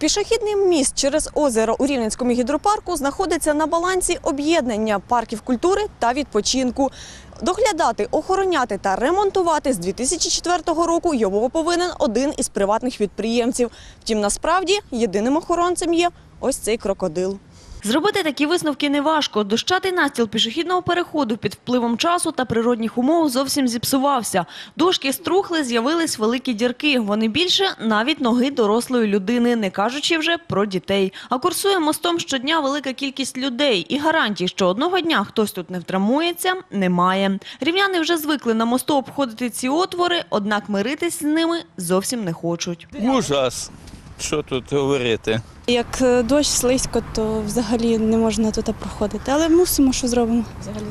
Пішохідний міст через озеро у Рівненському гідропарку знаходиться на балансі об'єднання парків культури та відпочинку. Доглядати, охороняти та ремонтувати з 2004 року його повинен один із приватних підприємців. Втім, насправді єдиним охоронцем є ось цей крокодил. Зробити такі висновки неважко. Дощатий настіл пішохідного переходу під впливом часу та природних умов зовсім зіпсувався. Дошки струхли, з'явились великі дірки. Вони більше навіть ноги дорослої людини, не кажучи вже про дітей. А курсує мостом щодня велика кількість людей. І гарантій, що одного дня хтось тут не втрамується, немає. Рівняни вже звикли на мосту обходити ці отвори, однак миритись з ними зовсім не хочуть. Ужас. Що тут говорити? Як е, дощ слизько, то взагалі не можна тут проходити. Але мусимо, що зробимо.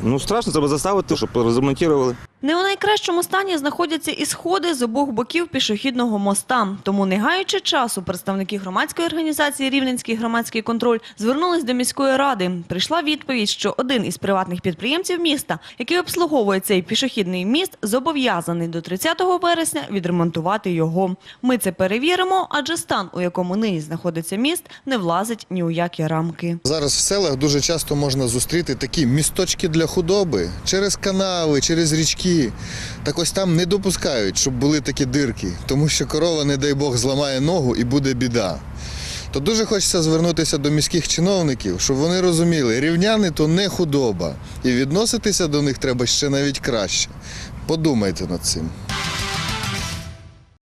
Ну страшно, треба заставити, щоб розремонтували. Не у найкращому стані знаходяться і сходи з обох боків пішохідного моста. Тому, не гаючи часу, представники громадської організації Рівненський громадський контроль звернулись до міської ради. Прийшла відповідь, що один із приватних підприємців міста, який обслуговує цей пішохідний міст, зобов'язаний до 30 вересня відремонтувати його. Ми це перевіримо, адже стан, у якому нині знаходиться міст, не влазить ні у які рамки. Зараз в селах дуже часто можна зустріти такі місточки для худоби через канави, через річки. Так ось там не допускають, щоб були такі дирки, тому що корова, не дай Бог, зламає ногу і буде біда. То дуже хочеться звернутися до міських чиновників, щоб вони розуміли, рівняни то не худоба, і відноситися до них треба ще навіть краще. Подумайте над цим.